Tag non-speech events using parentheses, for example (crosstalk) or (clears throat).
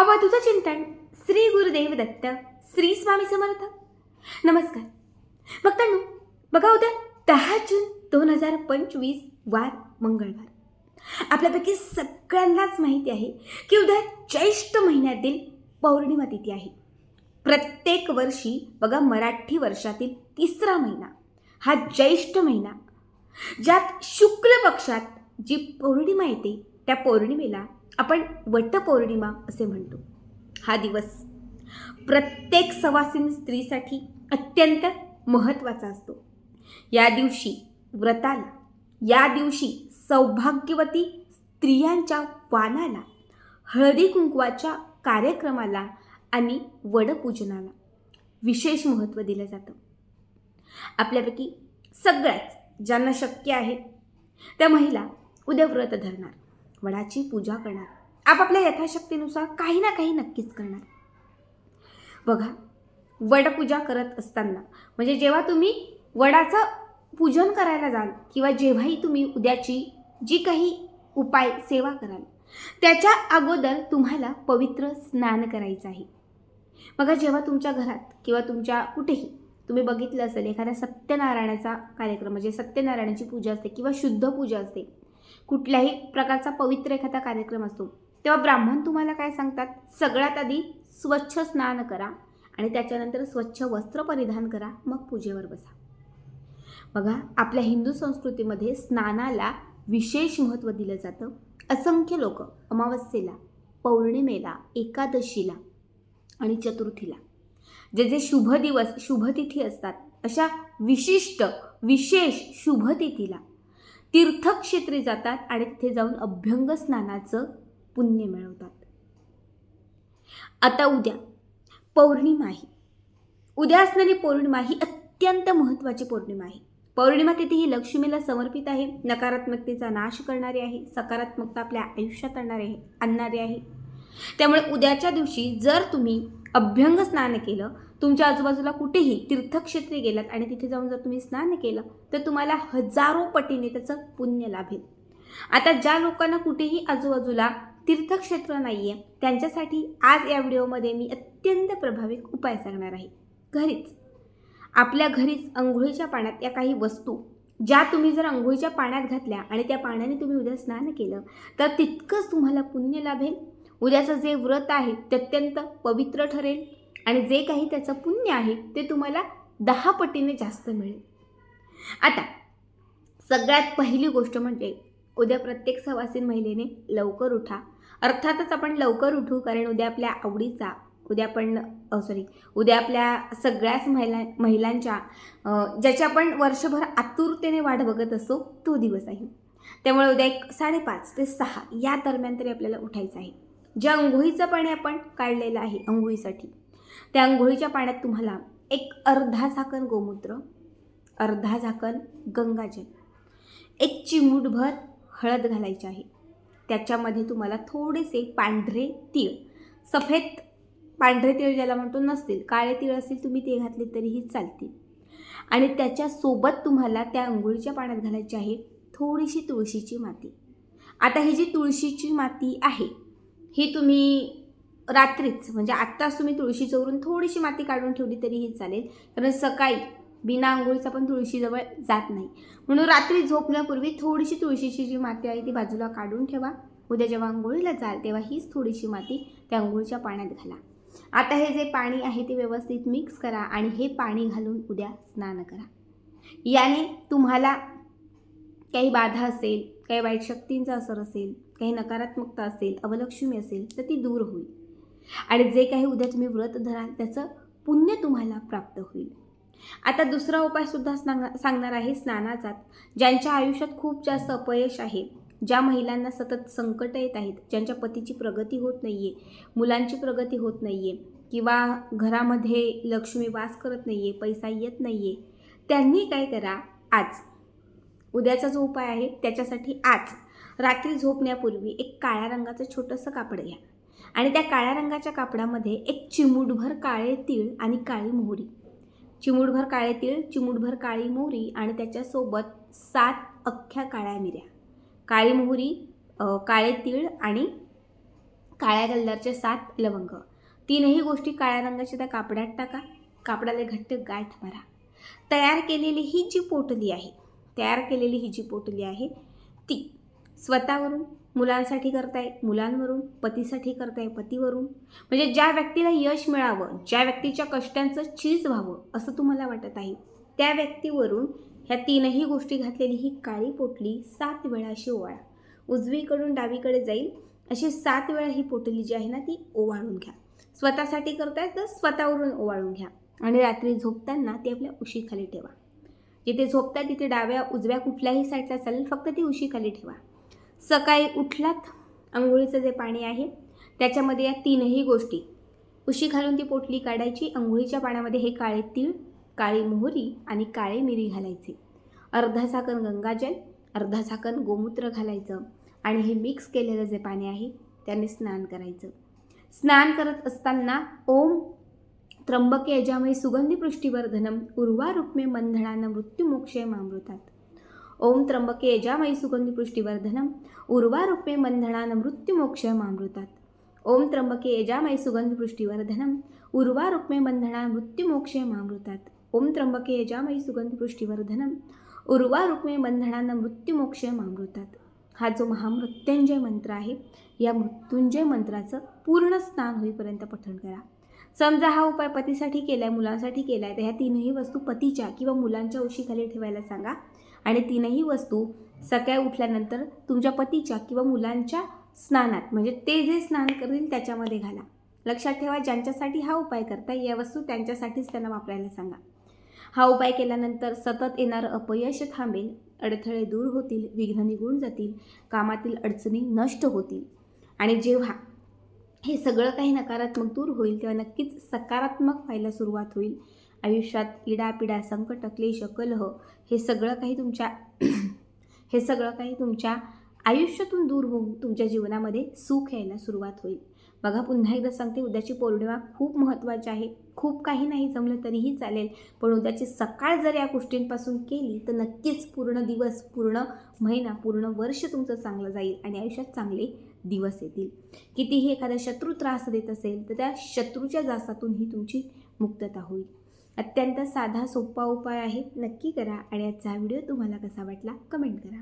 अवधूत चिंतन श्री गुरुदेव दत्त श्री स्वामी समर्थ नमस्कार भक्तांनो बघा उद्या दहा जून दोन हजार पंचवीस वार मंगळवार. आपल्यापैकी सगळ्यांनाच माहिती आहे की उद्या ज्येष्ठ महिन्यातील पौर्णिमा तिथी आहे. प्रत्येक वर्षी बघा मराठी वर्षातील तिसरा महिना हा ज्येष्ठ महिना ज्यात शुक्ल पक्षात जी पौर्णिमा येते त्या पौर्णिमेला आपण वटपौर्णिमा असे म्हणतो. हा दिवस प्रत्येक सवासीन स्त्रीसाठी अत्यंत महत्त्वाचा असतो. या दिवशी व्रताला या दिवशी सौभाग्यवती स्त्रियांच्या वानाला हळदी कुंकवाच्या कार्यक्रमाला आणि वडपूजनाला विशेष महत्त्व दिलं जातं. आपल्यापैकी सगळ्याच ज्यांना शक्य आहे त्या महिला उद्या व्रत धरणार. वडाची पूजा करणार. आपापल्या यथाशक्तीनुसार काही ना काही नक्कीच करणार. बघा वडपूजा करत असताना म्हणजे जेव्हा तुम्ही वडाचं पूजन करायला जाल किंवा जेव्हाही तुम्ही उद्याची जी काही उपाय सेवा कराल त्याच्या अगोदर तुम्हाला पवित्र स्नान करायचं आहे. बघा जेव्हा तुमच्या घरात किंवा तुमच्या कुठेही तुम्ही बघितलं असेल एखाद्या सत्यनारायणाचा कार्यक्रम म्हणजे सत्यनारायणाची पूजा असते किंवा शुद्ध पूजा असते कुठल्याही प्रकारचा पवित्र एखादा कार्यक्रम असतो तेव्हा ब्राह्मण तुम्हाला काय सांगतात? सगळ्यात आधी स्वच्छ स्नान करा आणि त्याच्यानंतर स्वच्छ वस्त्र परिधान करा मग पूजेवर बसा. बघा आपल्या हिंदू संस्कृतीमध्ये स्नानाला विशेष महत्त्व दिलं जातं. असंख्य लोक अमावस्येला पौर्णिमेला एकादशीला आणि चतुर्थीला जे जे शुभ दिवस शुभतिथी असतात अशा विशिष्ट विशेष शुभतिथीला तीर्थक्षेत्री जातात आणि तिथे जाऊन अभ्यंग स्नानाचं पुण्य मिळवतात. आता उद्या पौर्णिमा ही उद्या असणारी पौर्णिमा ही अत्यंत महत्त्वाची पौर्णिमा आहे पौर्णिमा तिथे ही लक्ष्मीला समर्पित आहे नकारात्मकतेचा नाश करणारी आहे सकारात्मकता आपल्या आयुष्यात आणणारी आहे आणणारी आहे. त्यामुळे उद्याच्या दिवशी जर तुम्ही अभ्यंग स्नान केलं तुमच्या आजूबाजूला कुठेही तीर्थक्षेत्री गेलात आणि तिथे जाऊन जर तुम्ही स्नान केलं तर तुम्हाला हजारो पटीने त्याचं पुण्य लाभेल. आता ज्या लोकांना कुठेही आजूबाजूला तीर्थक्षेत्र नाही आहे त्यांच्यासाठी आज या व्हिडिओमध्ये मी अत्यंत प्रभावी उपाय सांगणार आहे. घरीच. आपल्या घरीच अंघोळीच्या पाण्यात या काही वस्तू ज्या तुम्ही जर अंघोळीच्या पाण्यात घातल्या आणि त्या पाण्याने तुम्ही उद्या स्नान केलं तर तितकंच तुम्हाला पुण्य लाभेल. उद्याचं जे व्रत आहे ते अत्यंत पवित्र ठरेल. आणि जे काही त्याचं पुण्य आहे ते तुम्हाला दहा पटीने जास्त मिळेल. आता सगळ्यात पहिली गोष्ट म्हणजे उद्या प्रत्येक सवासीन महिलेने लवकर उठा. अर्थातच आपण लवकर उठू कारण उद्या आपल्या आवडीचा उद्या आपण सॉरी उद्या आपल्या सगळ्याच महिला महिलांच्या ज्याच्या ज्याची आपण वर्षभर आतुरतेने वाट बघत असतो तो दिवस आहे. त्यामुळे उद्या एक साडेपाच ते सहा या दरम्यान तरी आपल्याला उठायचं आहे. ज्या अंघोळीचं पाणी आपण काढलेलं आहे अंघोळीसाठी त्या अंघोळीच्या पाण्यात तुम्हाला एक अर्धा झाकण गोमूत्र अर्धा झाकण गंगाजल एक चिमूटभर हळद घालायची आहे. त्याच्यामध्ये तुम्हाला थोडेसे पांढरे तीळ सफेद पांढरे तीळ ज्याला म्हणतो नसतील काळे तीळ असतील तुम्ही ते घातले तरीही चालतील. आणि त्याच्यासोबत तुम्हाला त्या आंघोळीच्या पाण्यात घालायची आहे थोडीशी तुळशीची माती. आता ही जी तुळशीची माती आहे ही तुम्ही रात्रीच म्हणजे आत्ताच तुम्ही तुळशी चोरून थोडीशी माती काढून ठेवली तरीही चालेल. कारण सकाळी बिना आंघोळीचा पण तुळशीजवळ जात नाही. म्हणून रात्री झोपण्यापूर्वी थोडीशी तुळशीची जी माती आहे ती बाजूला काढून ठेवा. उद्या जेव्हा आंघोळीला जाल तेव्हा हीच थोडीशी माती त्या आंघोळीच्या पाण्यात घाला. आता हे जे पाणी आहे ते व्यवस्थित मिक्स करा आणि हे पाणी घालून उद्या स्नान करा. याने तुम्हाला काही बाधा असेल काही वाईट शक्तींचा असर असेल काही नकारात्मकता असेल अवलक्ष्मी असेल तर ती दूर होईल. आणि जे काही उद्या तुम्ही व्रत धराल त्याचं पुण्य तुम्हाला प्राप्त होईल. आता दुसरा उपायसुद्धा सांग सांगणार आहे स्नानाचा. ज्यांच्या आयुष्यात खूप जास्त अपयश आहे ज्या महिलांना सतत संकट येत आहेत ज्यांच्या पतीची प्रगती होत नाही आहे मुलांची प्रगती होत नाही आहे किंवा घरामध्ये लक्ष्मी वास करत नाही आहे पैसा येत नाही आहे त्यांनी काय करा आज. उद्याचा जो उपाय आहे त्याच्यासाठी आज. रात्री झोपण्यापूर्वी एक काळ्या रंगाचं छोटंसं कापड घ्या. आणि त्या काळ्या रंगाच्या कापडामध्ये एक चिमूटभर काळे तीळ आणि काळी मोहरी. चिमूटभर काळे तीळ चिमूटभर काळी मोहरी आणि त्याच्यासोबत सात अख्ख्या काळ्या मिऱ्या. काळी मोहरी काळे तीळ आणि काळ्या कलरचे सात लवंग. तीनही गोष्टी काळ्या रंगाच्या त्या कापडात टाका. कापडाला घट्ट गाठ मारा. तयार केलेली ही जी पोटली आहे तयार केलेली ही जी पोटली आहे ती स्वतःवरून मुलांसाठी करताय मुलांवरून पतीसाठी करताय पतीवरून. म्हणजे ज्या व्यक्तीला यश मिळावं ज्या व्यक्तीच्या कष्टांचं चीज व्हावं असं तुम्हाला वाटत आहे त्या व्यक्तीवरून ह्या तीनही गोष्टी घातलेली ही काळी पोटली सात वेळा अशी ओवाळा. उजवीकडून डावीकडे जाईल अशी सात वेळा ही पोटली जी आहे ना ती ओवाळून घ्या. स्वतःसाठी करताय तर स्वतःवरून ओवाळून घ्या. आणि रात्री झोपताना ती आपल्या उशीखाली ठेवा. जिथे झोपताय तिथे डाव्या उजव्या कुठल्याही साईडला चालेल फक्त ती उशीखाली ठेवा. सकाळी उठलात आंघोळीचं जे पाणी आहे त्याच्यामध्ये या तीनही गोष्टी. उशी घालून ती पोटली काढायची आंघोळीच्या पाण्यामध्ये हे काळे तीळ काळी मोहरी आणि काळे मिरी घालायचे. अर्धा झाकण गंगाजल अर्धा झाकण गोमूत्र घालायचं आणि हे मिक्स केलेलं जे पाणी आहे त्याने स्नान करायचं. स्नान करत असताना ओम त्र्यंबके यजामयी सुगंधी पृष्ठीवर्धनम उर्वा रुक्मे बंधनानं मृत्युमोक्षय मामृतात. ओम त्र्यंबके यजामयी सुगंधी पृष्टीवर्धनम. उर्वा रुक्मे बंधनानं मृत्युमोक्षय मामृतात. ओम त्र्यंबके यजामयी सुगंधी पृष्टीवर्धनम. उर्वा रुक्मे बंधना मृत्युमोक्षय मामृतात. ओम त्र्यंबके यजामयी सुगंधी पृष्टीवर्धनम. उर्वा रुक्मे बंधनानं मृत्युमोक्षय मामृतात. हा जो महामृत्युंजय मंत्र आहे या मृत्युंजय मंत्राचं पूर्ण स्नान होईपर्यंत पठण करा. समजा हा उपाय पतीसाठी केला आहे मुलांसाठी केला आहे तर ह्या तीनही वस्तू पतीच्या किंवा मुलांच्या उशीखाली ठेवायला सांगा. आणि तीनही वस्तू सकाळी उठल्यानंतर तुमच्या पतीच्या किंवा मुलांच्या स्नानात म्हणजे ते जे स्नान करतील त्याच्यामध्ये घाला. लक्षात ठेवा ज्यांच्यासाठी हा उपाय करताय या वस्तू त्यांच्यासाठीच त्यांना वापरायला सांगा. हा उपाय केल्यानंतर सतत येणारं अपयश थांबेल अडथळे दूर होतील विघ्न निघून जातील कामातील अडचणी नष्ट होतील. आणि जेव्हा हे सगळं काही नकारात्मक दूर होईल तेव्हा नक्कीच सकारात्मक व्हायला सुरुवात होईल. आयुष्यात इडापिडा संकट क्लेश कलह हे सगळं काही तुमच्या (clears throat) हे सगळं काही तुमच्या आयुष्यातून दूर होऊन तुमच्या जीवनामध्ये सुख यायला सुरुवात होईल. बघा पुन्हा एकदा सांगते उद्याची पौर्णिमा खूप महत्त्वाची आहे. खूप काही नाही जमलं तरीही चालेल पण उद्याची सकाळ जर या गोष्टींपासून केली तर नक्कीच पूर्ण दिवस पूर्ण महिना पूर्ण वर्ष तुमचं चांगलं जाईल आणि आयुष्यात चांगले दिवस येतील. कितीही एखादा शत्रू त्रास देत असेल तर त्या शत्रूच्या जासातूनही तुमची मुक्तता होईल. अत्यंत साधा सोपा उपाय आहे. नक्की करा आणि आजचा व्हिडिओ तुम्हाला कसा वाटला कमेंट करा.